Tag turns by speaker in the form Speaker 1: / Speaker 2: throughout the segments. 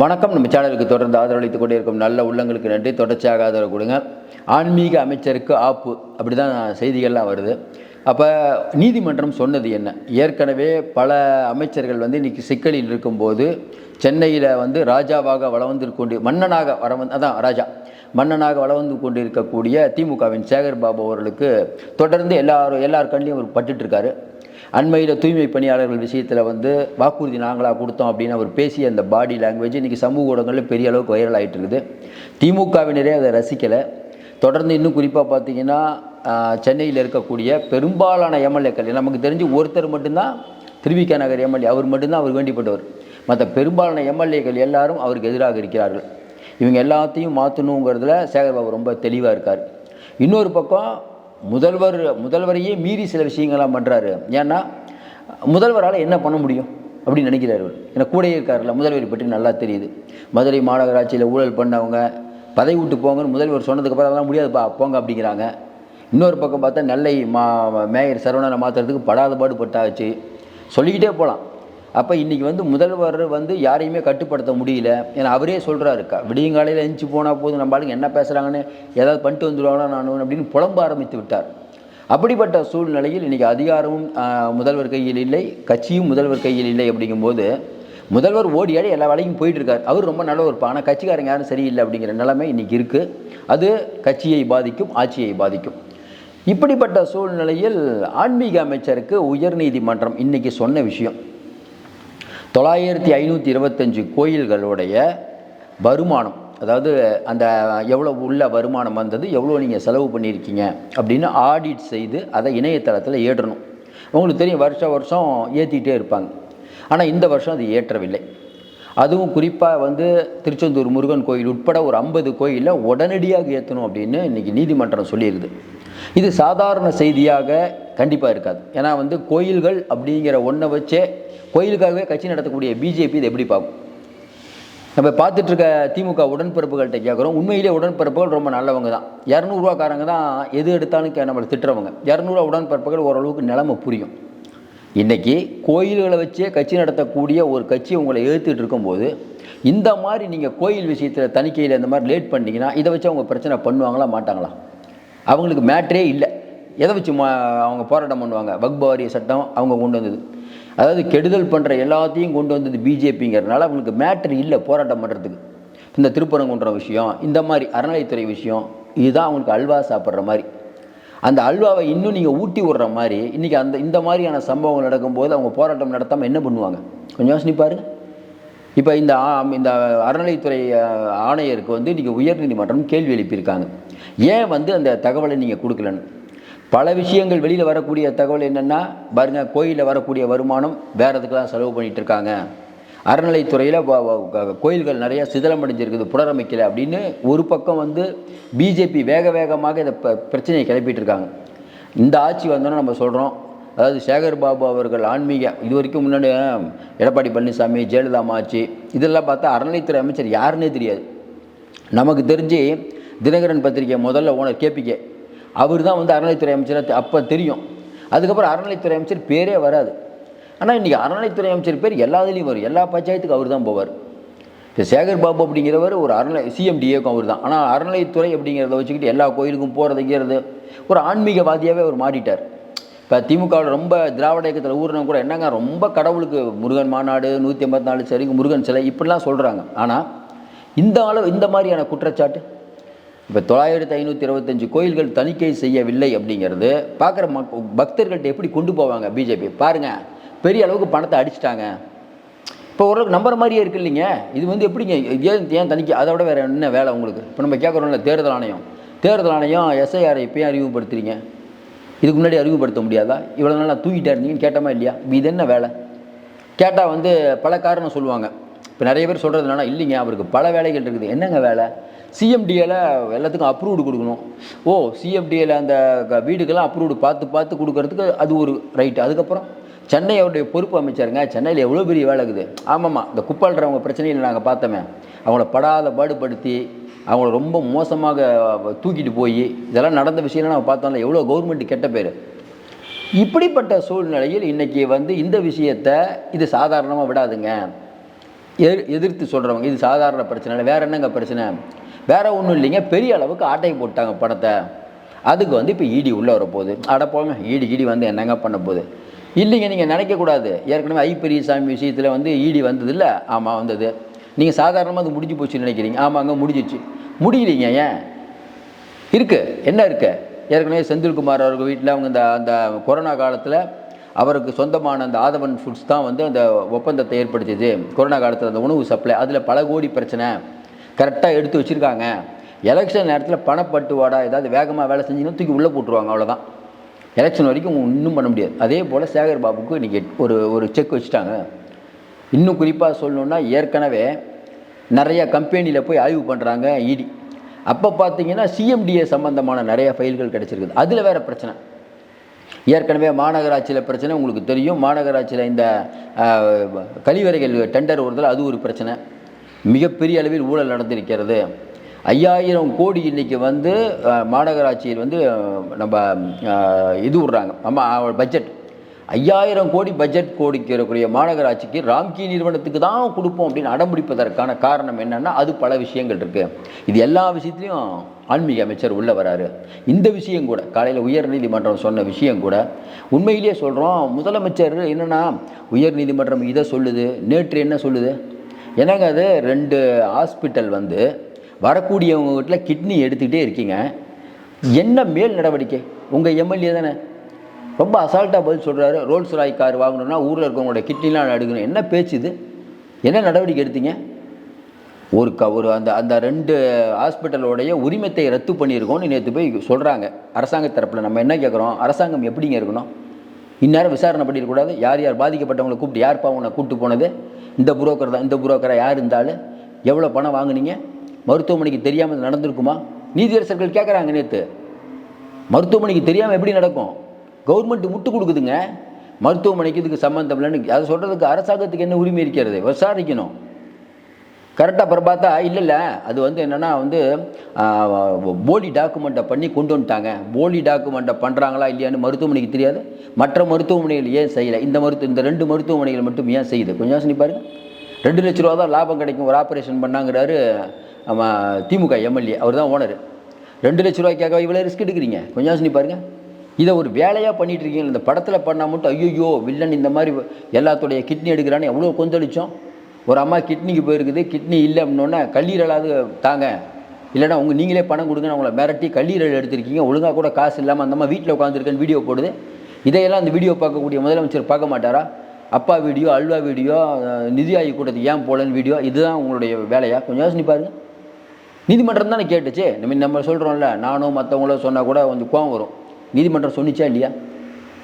Speaker 1: வணக்கம். நம்ம சேனலுக்கு தொடர்ந்து ஆதரவளித்துக் கொண்டே இருக்கும் நல்ல உள்ளங்களுக்கு நன்றி. தொடர்ச்சியாக ஆதரவு கொடுங்க. ஆன்மீக அமைச்சருக்கு ஆப்பு. அப்படி தான் செய்திகள்லாம் வருது. அப்போ நீதிமன்றம் சொன்னது என்ன? ஏற்கனவே பல அமைச்சர்கள் வந்து இன்றைக்கி சிக்கலில் இருக்கும்போது சென்னையில் வந்து ராஜாவாக வளர்ந்து கொண்டு மன்னனாக வர வந்து அதான் ராஜா. மன்னனாக வளர்ந்து கொண்டிருக்கக்கூடிய திமுகவின் சேகர் பாபு அவர்களுக்கு தொடர்ந்து எல்லாரும் எல்லார் கண்ணிலையும் அவர் பட்டுட்ருக்காரு அண்மையில் தூய்மை பணியாளர்கள் விஷயத்தில் வந்து வாக்குறுதி நாங்களாக கொடுத்தோம் அப்படின்னு அவர் பேசிய அந்த பாடி லாங்குவேஜ் இன்றைக்கி சமூக ஊடகங்களில் பெரிய அளவுக்கு வைரல் ஆகிட்டு இருக்குது திமுகவினரே அதை ரசிக்கலை. தொடர்ந்து இன்னும் குறிப்பாக பார்த்தீங்கன்னா சென்னையில் இருக்கக்கூடிய பெரும்பாலான எம்எல்ஏக்கள் நமக்கு தெரிஞ்சு ஒருத்தர் மட்டும்தான் திருவிக நகர் எம்எல்ஏ அவர் மட்டும்தான் அவர் வேண்டிப்பட்டவர். மற்ற பெரும்பாலான எம்எல்ஏக்கள் எல்லாரும் அவருக்கு எதிராக இருக்கிறார்கள். இவங்க எல்லாத்தையும் மாற்றணுங்கிறதுல சேகர்பாபு ரொம்ப தெளிவாக இருக்கார். இன்னொரு பக்கம் முதல்வர் முதல்வரையே மீறி சில விஷயங்கள்லாம் பண்ணுறாரு ஏன்னா முதல்வரால் என்ன பண்ண முடியும் அப்படின்னு நினைக்கிறார் ஏன்னா கூடயே இருக்கார்ல முதல்வரை பற்றி நல்லா தெரியுது. மதுரை மாநகராட்சியில் ஊழல் பண்ணவங்க பதவி விட்டு போங்கன்னு முதல்வர் சொன்னதுக்கப்புறம் அதெல்லாம் முடியாதுப்பா போங்க அப்படிங்கிறாங்க. இன்னொரு பக்கம் பார்த்தா நெல்லை மா மேயர் சரவணனை மாற்றுறதுக்கு படாத பாடு பட்டாச்சு. சொல்லிக்கிட்டே போகலாம் அப்போ இன்றைக்கி வந்து முதல்வர் வந்து யாரையுமே கட்டுப்படுத்த முடியல. ஏன்னா அவரே சொல்கிறாரு க விடியங்காலையில் எந்திச்சு போனால் போதும் நம்ம ஆளுங்க என்ன பேசுகிறாங்கன்னு ஏதாவது பண்ணிட்டு வந்துடுவாங்களா நான்? அப்படின்னு புலம்ப ஆரம்பித்து விட்டார். அப்படிப்பட்ட சூழ்நிலையில் இன்றைக்கி அதிகாரமும் முதல்வர் கையில் இல்லை கட்சியும் முதல்வர் கையில் இல்லை அப்படிங்கும்போது முதல்வர் ஓடியாடி எல்லா வேலைக்கும் போயிட்டுருக்கார் அவர் ரொம்ப நல்ல ஒரு ஆனால் கட்சிக்காரங்க யாரும் சரியில்லை அப்படிங்கிற நிலைமை இன்றைக்கி இருக்குது அது கட்சியை பாதிக்கும் ஆட்சியை பாதிக்கும். இப்படிப்பட்ட சூழ்நிலையில் ஆன்மீக அமைச்சருக்கு உயர்நீதிமன்றம் இன்றைக்கி சொன்ன விஷயம். தொள்ளாயிரத்தி ஐநூற்றி இருபத்தஞ்சு கோயில்களுடைய வருமானம் அதாவது அந்த எவ்வளோ உள்ள வருமானம் வந்தது எவ்வளோ நீங்கள் செலவு பண்ணியிருக்கீங்க அப்படின்னு ஆடிட் செய்து அதை இணையதளத்தில் ஏற்றணும். உங்களுக்கு தெரியும் வருஷம் வருஷம் ஏற்றிக்கிட்டே இருப்பாங்க. ஆனால் இந்த வருஷம் அது ஏற்றவில்லை. அதுவும் குறிப்பாக வந்து திருச்செந்தூர் முருகன் கோயில் உட்பட ஒரு ஐம்பது கோயிலில் உடனடியாக ஏற்றணும் அப்படின்னு இன்றைக்கி நீதிமன்றம் சொல்லியிருது. இது சாதாரண செய்தியாக கண்டிப்பாக இருக்காது. ஏன்னா வந்து கோயில்கள் அப்படிங்கிற ஒன்றை வச்சே கோயிலுக்காகவே கட்சி நடத்தக்கூடிய பிஜேபி இதை எப்படி பார்க்கும்? நம்ம பார்த்துட்டு இருக்க திமுக உடன்பிறப்புகள்கிட்ட கேட்குறோம் உண்மையிலே உடன்பிறப்புகள் ரொம்ப நல்லவங்க தான். இரநூறுவாக்காரங்க தான் எது எடுத்தாலும் கே- நம்மளை திட்டுறவங்க. இரநூறுவா உடன்பிறப்புகள் ஓரளவுக்கு நிலைமை புரியும். இன்றைக்கி கோயில்களை வச்சே கட்சி நடத்தக்கூடிய ஒரு கட்சி உங்களை எதிர்த்துட்டு இருக்கும்போது இந்த மாதிரி நீங்கள் கோயில் விஷயத்தில் தணிக்கையில் இந்த மாதிரி லேட் பண்ணிங்கன்னா இதை வச்சு அவங்க பிரச்சனை பண்ணுவாங்களா மாட்டாங்களா? அவங்களுக்கு மேட்ரே இல்லை. எதை வச்சு மா அவங்க போராட்டம் பண்ணுவாங்க? வக்பாரிய சட்டம் அவங்க கொண்டு வந்தது. அதாவது கெடுதல் பண்ணுற எல்லாத்தையும் கொண்டு வந்தது பிஜேபிங்கிறதுனால அவங்களுக்கு மேட்ரு இல்லை போராட்டம் பண்ணுறதுக்கு இந்த திருப்பரங்குன்ற விஷயம் இந்த மாதிரி அறநிலைத்துறை விஷயம் இதுதான் அவங்களுக்கு அல்வா சாப்பிட்ற மாதிரி. அந்த அல்வாவை இன்னும் நீங்கள் ஊட்டி விடுற மாதிரி இன்றைக்கி அந்த இந்த மாதிரியான சம்பவங்கள் நடக்கும்போது அவங்க போராட்டம் நடத்தாமல் என்ன பண்ணுவாங்க? கொஞ்சம் யோசனை பாருங்க இப்போ இந்த ஆ- இந்த அறநிலைத்துறை ஆணையருக்கு வந்து இன்றைக்கி உயர்நீதிமன்றம் கேள்வி எழுப்பியிருக்காங்க. ஏன் வந்து அந்த தகவலை நீங்கள் கொடுக்கலன்னு? பல விஷயங்கள் வெளியில் வரக்கூடிய தகவல் என்னென்னா பாருங்கள் கோயிலில் வரக்கூடிய வருமானம் வேறு இதுக்கெல்லாம் செலவு பண்ணிகிட்டு இருக்காங்க. அறநிலைத்துறையில் கோயில்கள் நிறையா சிதிலமடைஞ்சிருக்குது புனரமைக்கலை அப்படின்னு ஒரு பக்கம் வந்து பிஜேபி வேக வேகமாக இதை ப- பிரச்சனையை கிளப்பிட்டு இருக்காங்க இந்த ஆட்சி வந்தோன்னா நம்ம சொல்கிறோம் அதாவது சேகர் பாபு அவர்கள் ஆன்மீக இது வரைக்கும் முன்னாடி எடப்பாடி பழனிசாமி ஜெயலலிதா ஆட்சி இதெல்லாம் பார்த்தா அறநிலைத்துறை அமைச்சர் யாருன்னே தெரியாது. நமக்கு தெரிஞ்சு தினகரன் பத்திரிகை முதல்ல ஓனர் கேபிகே அவர் தான் வந்து அறநிலைத்துறை அமைச்சராக அப்போ தெரியும். அதுக்கப்புறம் அறநிலைத்துறை அமைச்சர் பேரே வராது. ஆனால் இன்றைக்கி அறநிலைத்துறை அமைச்சர் பேர் எல்லா இதுலேயும் வரும் எல்லா பஞ்சாயத்துக்கும் அவர் தான் போவார். இப்போ சேகர் பாபு அப்படிங்கிறவர் ஒரு அறநிலை சிஎம்டிஏக்கும் அவர் தான் ஆனால் அறநிலைத்துறை அப்படிங்கிறத வச்சுக்கிட்டு எல்லா கோயிலுக்கும் போகிறதுங்கிறது ஒரு ஆன்மீகவாதியாகவே அவர் மாறிட்டார். இப்போ திமுகவில் ரொம்ப திராவிட இயக்கத்தில் ஊர்னா கூட என்னங்க ரொம்ப கடவுளுக்கு முருகன் மாநாடு நூற்றி ஐம்பத்தி நாலு சரிங்க முருகன் சிலை இப்படிலாம் சொல்கிறாங்க ஆனால் இந்த அளவு இந்த மாதிரியான குற்றச்சாட்டு? இப்போ தொள்ளாயிரத்தி ஐநூற்றி இருபத்தஞ்சு கோயில்கள் தணிக்கை செய்யவில்லை அப்படிங்கிறது பார்க்குற மக் பக்தர்கள்ட்ட எப்படி கொண்டு போவாங்க பிஜேபி பாருங்கள் பெரிய அளவுக்கு பணத்தை அடிச்சிட்டாங்க. இப்போ ஓரளவுக்கு நம்புற மாதிரியே இருக்கு இல்லைங்க. இது வந்து எப்படிங்க? ஏன் ஏன் தனிக்கு அதை விட வேறு என்ன வேலை உங்களுக்கு? இப்போ நம்ம கேட்குறோம்ல தேர்தல் ஆணையம். தேர்தல் ஆணையம் எஸ்ஐஆரை இப்போயும் அறிமுகப்படுத்துறீங்க. இதுக்கு முன்னாடி அறிமுகப்படுத்த முடியாதா? இவ்வளோ நாள் நான் இருந்தீங்கன்னு கேட்டமா இல்லையா? இது என்ன வேலை? கேட்டால் வந்து பல காரணம் சொல்லுவாங்க. இப்போ நிறைய பேர் சொல்கிறது என்னன்னா இல்லைங்க அவருக்கு பல வேலைகள் இருக்குது. என்னங்க வேலை? சிஎம்டிஏல எல்லாத்துக்கும் அப்ரூவ்டு கொடுக்கணும். ஓ சிஎம்டிஏல அந்த க- வீடுக்கெல்லாம் அப்ரூவ்டு பார்த்து பார்த்து கொடுக்கறதுக்கு அது ஒரு ரைட்டு அதுக்கப்புறம்? சென்னை அவருடைய பொறுப்பு அமைச்சருங்க சென்னையில் எவ்வளோ பெரிய வேலை இருக்குது? ஆமாம்மா இந்த குப்பால்றவங்க பிரச்சனையில் நாங்கள் பார்த்தோமே அவங்கள படாத பாடுபடுத்தி அவங்கள ரொம்ப மோசமாக தூக்கிட்டு போய் இதெல்லாம் நடந்த விஷயம்லாம் நம்ம பார்த்தோம்ல எவ்வளோ கவர்மெண்ட் கெட்ட பேர். இப்படிப்பட்ட சூழ்நிலையில் இன்றைக்கி வந்து இந்த விஷயத்தை இது சாதாரணமாக விடாதுங்க. எதிர் எதிர்த்து சொல்கிறவங்க இது சாதாரண பிரச்சனை இல்லை வேறு என்னங்க பிரச்சனை? வேறு ஒன்றும் இல்லைங்க பெரிய அளவுக்கு ஆட்டை போட்டாங்க பணத்தை. அதுக்கு வந்து இப்போ இடி உள்ளே வரப்போகுது. அட போங்க இடி இடி வந்து என்னங்க பண்ண போகுது? இல்லைங்க நீங்கள் நினைக்கக்கூடாது. ஏற்கனவே ஐ பெரியசாமி விஷயத்தில் வந்து ஈடி வந்தது இல்லை ஆமாம் வந்தது. நீங்கள் சாதாரணமாக அது முடிஞ்சு போச்சுன்னு நினைக்கிறீங்க. ஆமாங்க முடிஞ்சிச்சு. முடியலீங்க ஏன்? இருக்கு. என்ன இருக்கு? ஏற்கனவே செந்தில்குமார் அவர்கள் வீட்டில் அவங்க இந்த அந்த கொரோனா காலத்தில் அவருக்கு சொந்தமான அந்த ஆதவன் ஃபுட்ஸ் தான் வந்து அந்த ஒப்பந்தத்தை ஏற்படுத்தியது. கொரோனா காலத்தில் அந்த உணவு சப்ளை அதில் பல கோடி பிரச்சனை கரெக்டாக எடுத்து வச்சுருக்காங்க. எலெக்ஷன் நேரத்தில் பணப்பட்டுவாடா ஏதாவது வேகமாக வேலை செஞ்சுன்னு தூக்கி உள்ளே போட்டுருவாங்க அவ்வளோதான் எலெக்ஷன் வரைக்கும் இன்னும் பண்ண முடியாது. அதே போல் சேகர் பாபுக்கு இன்றைக்கி ஒரு ஒரு செக் வச்சுட்டாங்க. இன்னும் குறிப்பாக சொல்லணுன்னா ஏற்கனவே நிறைய கம்பெனியில் போய் ஆய்வு பண்ணுறாங்க இடி. அப்போ பார்த்தீங்கன்னா சிஎம்டிஏ சம்மந்தமான நிறைய ஃபைல்கள் கிடச்சிருக்குது. அதில் வேறு பிரச்சனை. ஏற்கனவே மாநகராட்சியில் பிரச்சனை உங்களுக்கு தெரியும். மாநகராட்சியில் இந்த கழிவறைகள் டெண்டர் வருதல் அது ஒரு பிரச்சனை. மிகப்பெரிய அளவில் ஊழல் நடந்திருக்கிறது ஐயாயிரம் கோடி இன்றைக்கி வந்து மாநகராட்சியில் வந்து நம்ம இது விட்றாங்க. நம்ம பட்ஜெட் ஐயாயிரம் கோடி பட்ஜெட் கோடிக்கிறக்கூடிய மாநகராட்சிக்கு ராம்கி நிறுவனத்துக்கு தான் கொடுப்போம் அப்படின்னு அடம்பிடிப்பதற்கான காரணம் என்னென்னா அது பல விஷயங்கள் இருக்குது இது எல்லா விஷயத்துலையும் ஆன்மீக அமைச்சர் உள்ள வராரு. இந்த விஷயம் கூட காலையில் உயர்நீதிமன்றம் சொன்ன விஷயம் கூட உண்மையிலேயே சொல்கிறோம் முதலமைச்சர் என்னென்னா உயர்நீதிமன்றம் இதை சொல்லுது நேற்று என்ன சொல்லுது? என்னங்க அது? ரெண்டு ஹாஸ்பிட்டல் வந்து வரக்கூடியவங்க வீட்டில் கிட்னி எடுத்துக்கிட்டே இருக்கீங்க. என்ன மேல் நடவடிக்கை? உங்கள் எம்எல்ஏ தானே. ரொம்ப அசால்ட்டாக பதில் சொல்கிறாரு ரோல்ஸ் ராய் கார் வாங்கணும்னா ஊரில் இருக்கவங்களோட கிட்னிலாம் எடுக்கணும். என்ன பேச்சு இது? என்ன நடவடிக்கை எடுத்தீங்க? ஒரு க ஒரு அந்த அந்த ரெண்டு ஹாஸ்பிட்டலோடைய உரிமத்தை ரத்து பண்ணியிருக்கோம்னு நேற்று போய் சொல்கிறாங்க அரசாங்க தரப்பில் நம்ம என்ன கேட்குறோம் அரசாங்கம் எப்படிங்க இருக்கணும்? இந்நேரம் விசாரணை பண்ணிடக்கூடாது. யார் யார் பாதிக்கப்பட்டவங்களை கூப்பிட்டு யார்ப்பா உன்னை கூப்பிட்டு போனது? இந்த புரோக்கர் தான். இந்த புரோக்கரை யார் இருந்தாலும் எவ்வளோ பணம் வாங்குனீங்க? மருத்துவமனைக்கு தெரியாமல் நடந்திருக்குமா? நீதியரசர்கள் கேட்குறாங்க நேற்று மருத்துவமனைக்கு தெரியாமல் எப்படி நடக்கும்? கவர்மெண்ட் முட்டு கொடுக்குதுங்க. மருத்துவமனைக்கு இதுக்கு சம்மந்தம் இல்லைன்னு அதை சொல்கிறதுக்கு அரசாங்கத்துக்கு என்ன உரிமை இருக்கிறது? விசாரிக்கணும். கரெக்டாக அப்புறம் பார்த்தா இல்லை இல்லை அது வந்து என்னென்னா வந்து போலி டாக்குமெண்ட்டை பண்ணி கொண்டு வந்துட்டாங்க. போலி டாக்குமெண்ட்டை பண்ணுறாங்களா இல்லையான்னு மருத்துவமனைக்கு தெரியாது. மற்ற மருத்துவமனைகள் ஏன் செய்யலை? இந்த மருத்துவ இந்த ரெண்டு மருத்துவமனைகள் மட்டும் ஏன் செய்யுது? கொஞ்சம் யோசனை பாருங்கள் ரெண்டு லட்ச ரூபா தான் லாபம் கிடைக்கும். ஒரு ஆப்ரேஷன் பண்ணாங்கிறாரு நம்ம திமுக எம்எல்ஏ அவர் தான் ஓனர். ரெண்டு லட்ச ரூபாய்க்காக இவ்வளோ ரிஸ்க் எடுக்கிறீங்க? கொஞ்சம் யோசனை பாருங்கள் இதை ஒரு வேலையாக பண்ணிகிட்டு இருக்கீங்க இந்த படத்தில் பண்ணால் மட்டும் ஐயோ வில்லன் இந்த மாதிரி எல்லாத்துடைய கிட்னி எடுக்கிறான்னு எவ்வளோ கொந்தளிச்சோம். ஒரு அம்மா கிட்னிக்கு போயிருக்குது கிட்னி இல்லை அப்படின்னோடனே கல்லீரலாவது தாங்க. இல்லைன்னா உங்கள் நீங்களே பணம் கொடுங்க அவங்கள மிரட்டி கல்லீரல் எடுத்திருக்கீங்க. ஒழுங்காக கூட காசு இல்லாமல் அந்த மாதிரி வீட்டில் உட்காந்துருக்கேன்னு வீடியோ போடுது. இதையெல்லாம் அந்த வீடியோ பார்க்கக்கூடிய முதலமைச்சர் பார்க்க மாட்டாரா? அப்பா வீடியோ அல்வா வீடியோ நிதி ஆய்வு கூட்டத்துக்கு ஏன் போலன்னு வீடியோ இதுதான் உங்களுடைய வேலையா? கொஞ்சம் யோசனை பாருங்க. நீதிமன்றம் தானே கேட்டுச்சு. நம்ம நம்ம சொல்கிறோம்ல நானும் மற்றவங்களும் சொன்னால் கூட கொஞ்சம் கோவம் வரும். நீதிமன்றம் சொன்னிச்சா இல்லையா?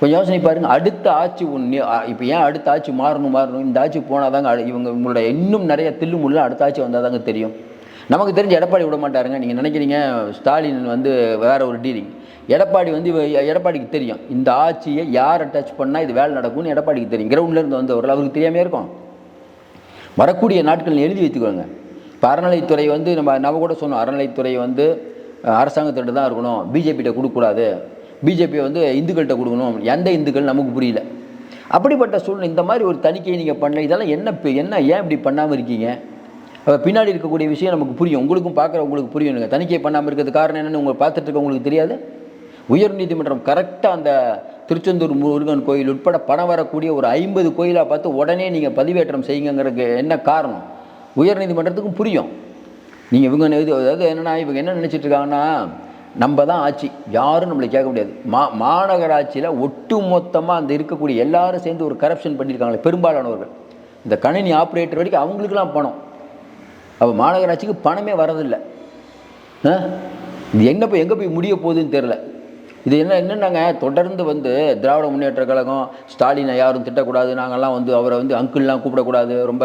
Speaker 1: கொஞ்சம் யோசனை பாருங்க. அடுத்த ஆட்சி ஒன்று இப்போ ஏன் அடுத்த ஆட்சி மாறணும் மாறணும்? இந்த ஆட்சி போனால் தாங்க இவங்க உங்களோட இன்னும் நிறைய தில்லுமுள்ள அடுத்த ஆட்சி வந்தால் தாங்க தெரியும். நமக்கு தெரிஞ்ச எடப்பாடி விட மாட்டாருங்க. நீங்கள் நினைக்கிறீங்க ஸ்டாலின் வந்து வேற ஒரு டீலிங் எடப்பாடி வந்து எடப்பாடிக்கு தெரியும். இந்த ஆட்சியை யாரை டச் பண்ணால் இது வேலை நடக்கும்னு எடப்பாடிக்கு தெரியும். கிரவுண்ட்லேருந்து வந்தவர்கள் அவருக்கு தெரியாமே இருக்கும். வரக்கூடிய நாட்கள் எழுதி வைத்துக்கோங்க. இப்போ அறநிலைத்துறை வந்து நம்ம நம்ம கூட சொன்னோம் அறநிலைத்துறை வந்து அரசாங்கத்திட்ட தான் இருக்கணும். பிஜேபிகிட்ட கொடுக்கக்கூடாது. பிஜேபி வந்து இந்துக்கள்கிட்ட கொடுக்கணும். எந்த இந்துக்கள் நமக்கு புரியல. அப்படிப்பட்ட சூழ்நிலை இந்த மாதிரி ஒரு தணிக்கையை நீங்கள் பண்ணல. இதெல்லாம் என்ன என்ன ஏன் இப்படி பண்ணாமல் இருக்கீங்க? பின்னாடி இருக்கக்கூடிய விஷயம் நமக்கு புரியும். உங்களுக்கும் பார்க்குற உங்களுக்கு புரியும் நீங்கள் தணிக்கை பண்ணாமல் இருக்கிறது காரணம் என்னென்னு உங்களை பார்த்துட்டு இருக்க உங்களுக்கு தெரியாது. உயர் நீதிமன்றம் கரெக்டாக அந்த திருச்செந்தூர் முருகன் கோயில் உட்பட பணம் வரக்கூடிய ஒரு ஐம்பது கோயிலாக பார்த்து உடனே நீங்கள் பதிவேற்றம் செய்யுங்கிறதுக்கு என்ன காரணம்? உயர்நீதிமன்றத்துக்கும் புரியும். நீங்கள் இவங்க இது அதாவது என்னென்னா இவங்க என்ன நினச்சிட்டு இருக்காங்கன்னா நம்ம தான் ஆட்சி. யாரும் நம்மளை கேட்க முடியாது. மா மாநகராட்சியில் ஒட்டு மொத்தமாக அந்த இருக்கக்கூடிய எல்லாரும் சேர்ந்து ஒரு கரப்ஷன் பண்ணியிருக்காங்களே பெரும்பாலானவர்கள். இந்த கணினி ஆப்ரேட்டர் வரைக்கும் அவங்களுக்கெல்லாம் பணம். அப்போ மாநகராட்சிக்கு பணமே வரதில்லை. ஆ? இது எங்கே போய் எங்கே போய் முடிய போகுதுன்னு தெரில இது என்ன என்னென்னாங்க? தொடர்ந்து வந்து திராவிட முன்னேற்ற கழகம் ஸ்டாலினை யாரும் திட்டக்கூடாது நாங்கள்லாம் வந்து அவரை வந்து அங்கிள்லாம் கூப்பிடக்கூடாது ரொம்ப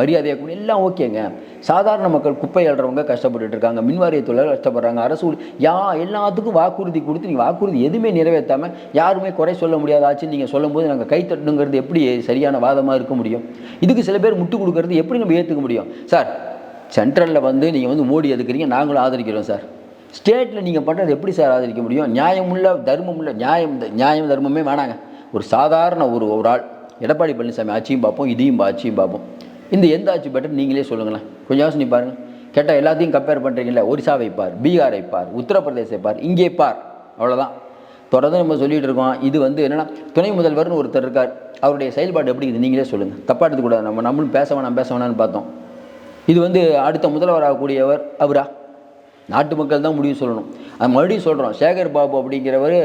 Speaker 1: மரியாதையாக கூட எல்லாம் ஓகேங்க. சாதாரண மக்கள் குப்பை அழுறவங்க கஷ்டப்பட்டுட்டு இருக்காங்க மின்வாரிய தொழிலாளர் கஷ்டப்படுறாங்க அரசு யா எல்லாத்துக்கும் வாக்குறுதி கொடுத்து நீங்கள் வாக்குறுதி எதுவுமே நிறைவேற்றாமல் யாருமே குறை சொல்ல முடியாதாச்சுன்னு நீங்கள் சொல்லும்போது நாங்கள் கை எப்படி சரியான வாதமாக இருக்க முடியும்? இதுக்கு சில பேர் முட்டு கொடுக்கறது எப்படி நம்ம ஏற்றுக்க முடியும்? சார் சென்ட்ரலில் வந்து நீங்கள் வந்து மோடி எதுக்குறீங்க நாங்களும் ஆதரிக்கிறோம் சார். ஸ்டேட்டில் நீங்கள் பண்ணுறது எப்படி சார் ஆதரிக்க முடியும்? நியாயமுள்ள தர்மமுள்ள நியாயம் நியாயம் தர்மமே வேணாங்க. ஒரு சாதாரண ஒரு ஒரு ஆள் எடப்பாடி பழனிசாமி ஆட்சியும் பார்ப்போம் இதையும் ஆட்சியும் பார்ப்போம். இந்த எந்த ஆட்சி பெட்டர் நீங்களே சொல்லுங்களேன். கொஞ்சம் யோசனை பாருங்கள் கேட்டால் எல்லாத்தையும் கம்பேர் பண்ணுறீங்களே ஒரிசாவை பார் பீகாரை பார் உத்தரப்பிரதேசை பார் இங்கே பார் அவ்வளோதான் தொடர்ந்து நம்ம சொல்லிகிட்டு இருக்கோம். இது வந்து என்னென்னா துணை முதல்வர்னு ஒருத்தர் இருக்கார். அவருடைய செயல்பாடு எப்படி இருக்குது நீங்களே சொல்லுங்கள் தப்பாக எடுத்துக்கூடாது. நம்ம நம்மளும் பேச வேணாம் பேச வேணாம்னு பார்த்தோம். இது வந்து அடுத்த முதல்வராகக்கூடியவர் அவரா? நாட்டு மக்கள் தான் முடிவு சொல்லணும். அது மறுபடியும் சொல்கிறோம் சேகர் பாபு அப்படிங்கிறவர்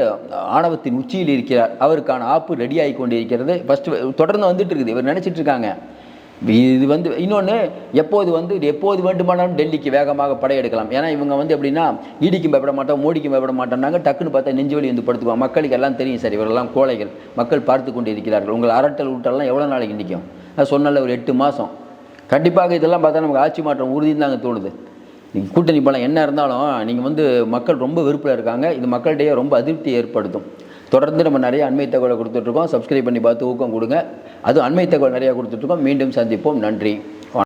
Speaker 1: ஆணவத்தின் உச்சியில் இருக்கிறார். அவருக்கான ஆப்பு ரெடி ஆகி கொண்டு இருக்கிறது ஃபஸ்ட்டு தொடர்ந்து வந்துட்டு இருக்குது. இவர் நினச்சிட்டு இருக்காங்க. இது வந்து இன்னொன்று எப்போது வந்து எப்போது வேண்டுமானாலும் டெல்லிக்கு வேகமாக படையெடுக்கலாம் ஏன்னா இவங்க வந்து எப்படின்னா ஈடிக்கும் பயப்பட மாட்டோம் மோடிக்கும் பயப்பட மாட்டோம்னாங்க. டக்குன்னு பார்த்தா நெஞ்சு வலி வந்து படுத்துவோம் மக்களுக்கு எல்லாம் தெரியும் சார் இவரெல்லாம் கோழைகள். மக்கள் பார்த்து கொண்டு இருக்கிறார்கள் உங்கள் அரட்டல் ஊட்டெல்லாம் எவ்வளோ நாளைக்கு நிற்கும்? நான் சொன்னல ஒரு எட்டு மாதம் கண்டிப்பாக இதெல்லாம் பார்த்தா நமக்கு ஆட்சி மாற்றம் உறுதின்னு தாங்க தோணுது. கூட்டணி பலம் என்ன இருந்தாலும் நீங்கள் வந்து மக்கள் ரொம்ப வெறுப்பில் இருக்காங்க. இது மக்களிடையே ரொம்ப அதிருப்தி ஏற்படுத்தும். தொடர்ந்து நம்ம நிறைய அண்மை தகவலை கொடுத்துட்ருக்கோம் சப்ஸ்கிரைப் பண்ணி பார்த்து ஊக்கம் கொடுங்க. அது அண்மை தகவல் நிறையா கொடுத்துட்ருக்கோம் மீண்டும் சந்திப்போம். நன்றி.